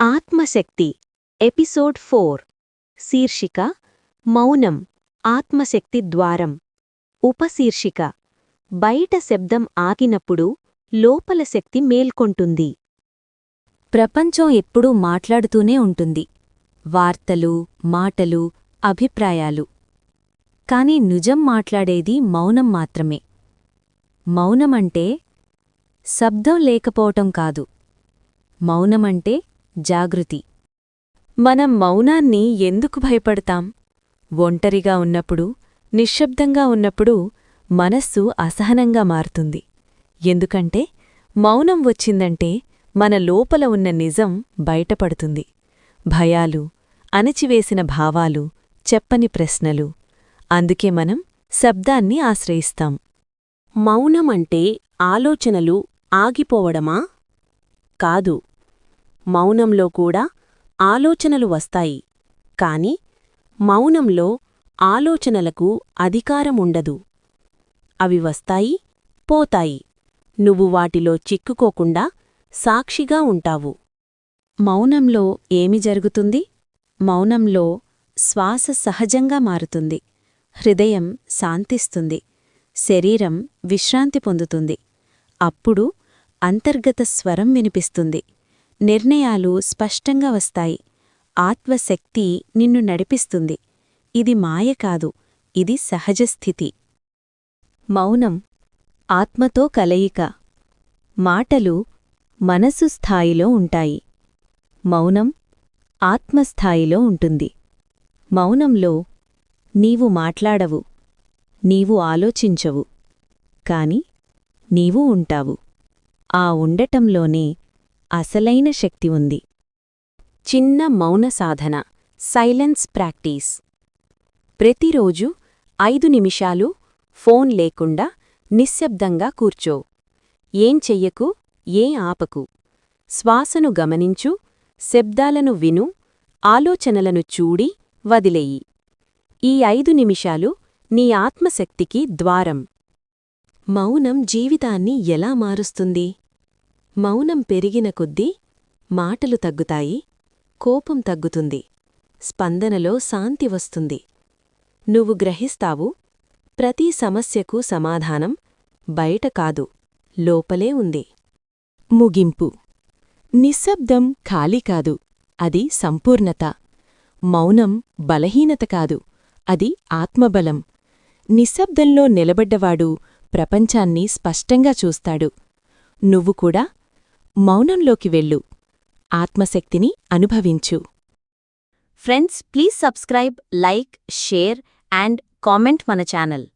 ఆత్మశక్తి. Episode four. శీర్షిక మౌనం ఆత్మశక్తి ద్వారం. ఉపశీర్షిక బయట శబ్దం ఆగినప్పుడు లోపల శక్తి మేల్కొంటుంది. ప్రపంచం ఎప్పుడూ మాట్లాడుతూనే ఉంటుంది. వార్తలు మాటలు అభిప్రాయాలు. కాని నిజం మాట్లాడేది మౌనం మాత్రమే. మౌనమంటే శబ్దం లేకపోవటం కాదు. మౌనమంటే జాగృతి. మనం మౌనాన్ని ఎందుకు భయపడతాం? ఒంటరిగా ఉన్నప్పుడు నిశ్శబ్దంగా ఉన్నప్పుడు మనస్సు అసహనంగా మారుతుంది. ఎందుకంటే మౌనం వచ్చిందంటే మన లోపల ఉన్న నిజం బయటపడుతుంది. భయాలు అణచివేసిన భావాలు చెప్పని ప్రశ్నలు అందుకే మనం శబ్దాన్ని ఆశ్రయిస్తాం. మౌనమంటే ఆలోచనలు ఆగిపోవడమా? కాదు. మౌనంలో కూడా ఆలోచనలు వస్తాయి. కాని మౌనంలో ఆలోచనలకు అధికారముండదు అవి వస్తాయి పోతాయి. నువ్వు వాటిలో చిక్కుకోకుండా సాక్షిగా ఉంటావు. మౌనంలో ఏమి జరుగుతుంది? మౌనంలో శ్వాస సహజంగా మారుతుంది. హృదయం శాంతిస్తుంది. శరీరం విశ్రాంతి పొందుతుంది. అప్పుడు అంతర్గత స్వరం వినిపిస్తుంది. నిర్ణయాలు స్పష్టంగా వస్తాయి. ఆత్మశక్తి నిన్ను నడిపిస్తుంది. ఇది మాయ కాదు ఇది సహజస్థితి మౌనం ఆత్మతో కలయిక. మాటలు మనసు స్థాయిలో ఉంటాయి. మౌనం ఆత్మస్థాయిలో ఉంటుంది. మౌనంలో నీవు మాట్లాడవు నీవు ఆలోచించవు కాని నీవు ఉంటావు. ఆ ఉండటంలోనే అసలైన శక్తి ఉంది. చిన్న మౌన సాధన సైలెన్స్ ప్రాక్టీస్. ప్రతిరోజు ఐదు నిమిషాలు ఫోన్ లేకుండా నిశ్శబ్దంగా కూర్చో. ఏం చెయ్యకు ఏం ఆపకు. శ్వాసను గమనించు శబ్దాలను విను ఆలోచనలను చూడి వదిలేయి. ఈ ఐదు నిమిషాలు నీ ఆత్మశక్తికి ద్వారం. మౌనం జీవితాన్ని ఎలా మారుస్తుంది? మౌనం పెరిగిన కొద్దీ మాటలు తగ్గుతాయి కోపం తగ్గుతుంది స్పందనలో శాంతి వస్తుంది. నువ్వు గ్రహిస్తావు ప్రతి సమస్యకు సమాధానం బయట కాదు లోపలే ఉంది. ముగింపు. నిశ్శబ్దం ఖాళీ కాదు అది సంపూర్ణత. మౌనం బలహీనత కాదు అది ఆత్మబలం. నిశ్శబ్దంలో నిలబడ్డవాడు ప్రపంచాన్ని స్పష్టంగా చూస్తాడు. నువ్వు కూడా మౌనంలోకి వెళ్ళు. ఆత్మశక్తిని అనుభవించు. Friends please subscribe like share and comment మన ఛానల్.